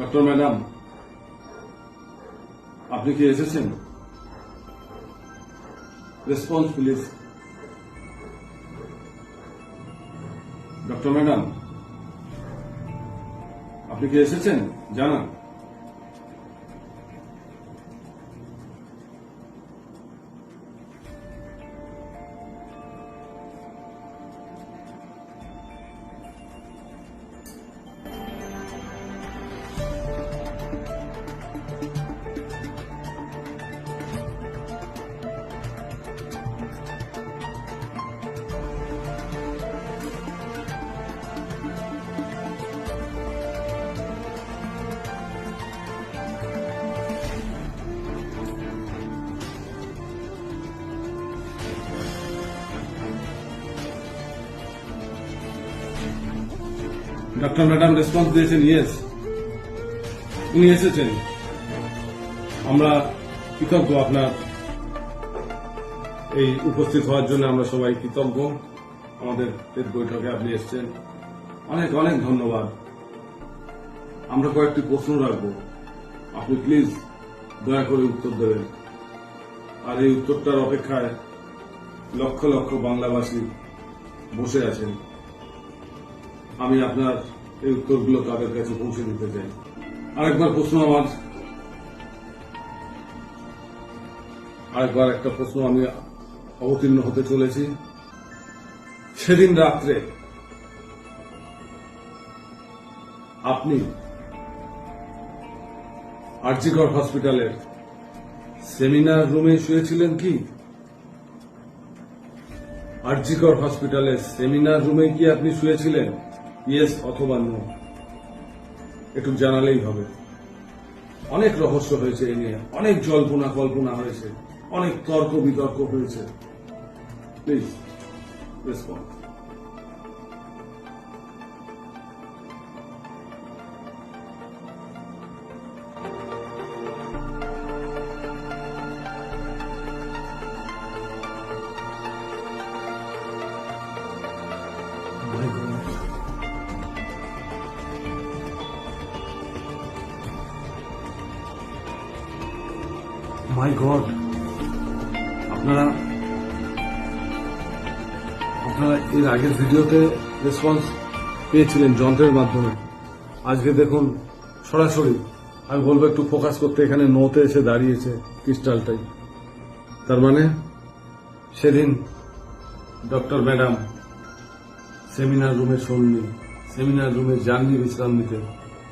Doctor madam আপনি কি এসেছেন? রেসপন্স প্লিজ ডক্টর ম্যাডাম আপনি কি এসেছেন? জানান। ডক্টর ম্যাডাম রেসপন্স দিয়েছেন ইয়েস উনি এসেছেন। আমরা কৃতজ্ঞ আপনার এই উপস্থিত হওয়ার জন্য আমরা সবাই কৃতজ্ঞ। আমাদের পেট বৈঠকে আপনি এসেছেন। অনেক অনেক ধন্যবাদ। আমরা কয়েকটি প্রশ্ন রাখব। আপনি প্লিজ দয়া করে উত্তর দেবেন। আর এই উত্তরটার অপেক্ষায় লক্ষ লক্ষ বাংলাভাষী বসে আছেন। আমি আপনার এই উত্তরগুলো তাদের কাছে পৌঁছে দিতে চাই। আরেকবার প্রশ্ন আমার। আরেকবার একটা প্রশ্ন আমি অবতীর্ণ হতে চলেছি। সেদিন রাত্রে আপনি আরজিকর হসপিটালের সেমিনার রুমে শুয়েছিলেন কি? আরজিকর হসপিটালের সেমিনার রুমে কি আপনি শুয়েছিলেন? ইয়েস অথবা নো। একটু জানালেই হবে। অনেক রহস্য হয়েছে এ নিয়ে। অনেক জল্পনা কল্পনা হয়েছে। অনেক তর্ক বিতর্ক হয়েছে। Please response My God. My god আপনারা আপনারা এর আগের ভিডিওতে রেসপন্স পেয়েছিলেন যন্ত্রের মাধ্যমে। আজকে দেখুন, সরাসরি আমি বলব একটু ফোকাস করতে, এখানে নোতে এসে দাঁড়িয়েছে ক্রিস্টালটাই তার মানে সেদিন ডক্টর ম্যাডাম সেমিনার রুমে শোননি সেমিনার রুমে যাননি বিশ্রাম নিতে